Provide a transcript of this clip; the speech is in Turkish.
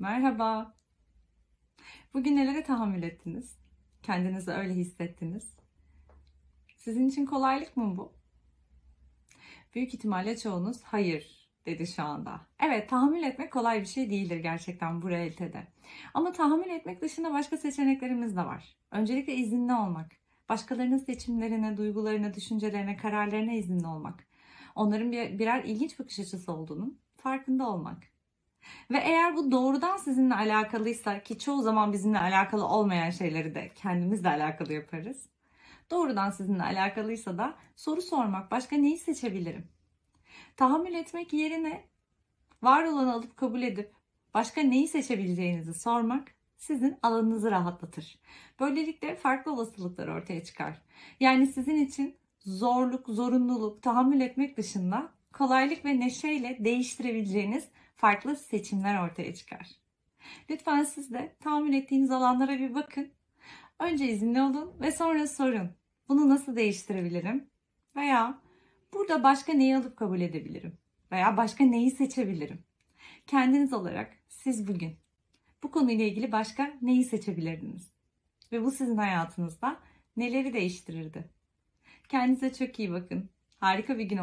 Merhaba. Bugün nelere tahammül ettiniz? Kendinizi öyle hissettiniz. Sizin için kolaylık mı bu? Büyük ihtimalle çoğunuz hayır dedi şu anda. Evet, tahammül etmek kolay bir şey değildir gerçekten bu realitede. Ama tahammül etmek dışında başka seçeneklerimiz de var. Öncelikle izinli olmak. Başkalarının seçimlerine, duygularına, düşüncelerine, kararlarına izinli olmak. Onların bir, birer ilginç bakış açısı olduğunun farkında olmak. Ve eğer bu doğrudan sizinle alakalıysa ki çoğu zaman bizimle alakalı olmayan şeyleri de kendimizle alakalı yaparız. Doğrudan sizinle alakalıysa da soru sormak, başka neyi seçebilirim? Tahammül etmek yerine var olanı alıp kabul edip başka neyi seçebileceğinizi sormak sizin alanınızı rahatlatır. Böylelikle farklı olasılıklar ortaya çıkar. Yani sizin için zorluk, zorunluluk, tahammül etmek dışında kolaylık ve neşeyle değiştirebileceğiniz farklı seçimler ortaya çıkar. Lütfen siz de tahammül ettiğiniz alanlara bir bakın. Önce izinli olun ve sonra sorun. Bunu nasıl değiştirebilirim? Veya burada başka neyi alıp kabul edebilirim? Veya başka neyi seçebilirim? Kendiniz olarak siz bugün bu konuyla ilgili başka neyi seçebilirdiniz? Ve bu sizin hayatınızda neleri değiştirirdi? Kendinize çok iyi bakın. Harika bir gün olsun.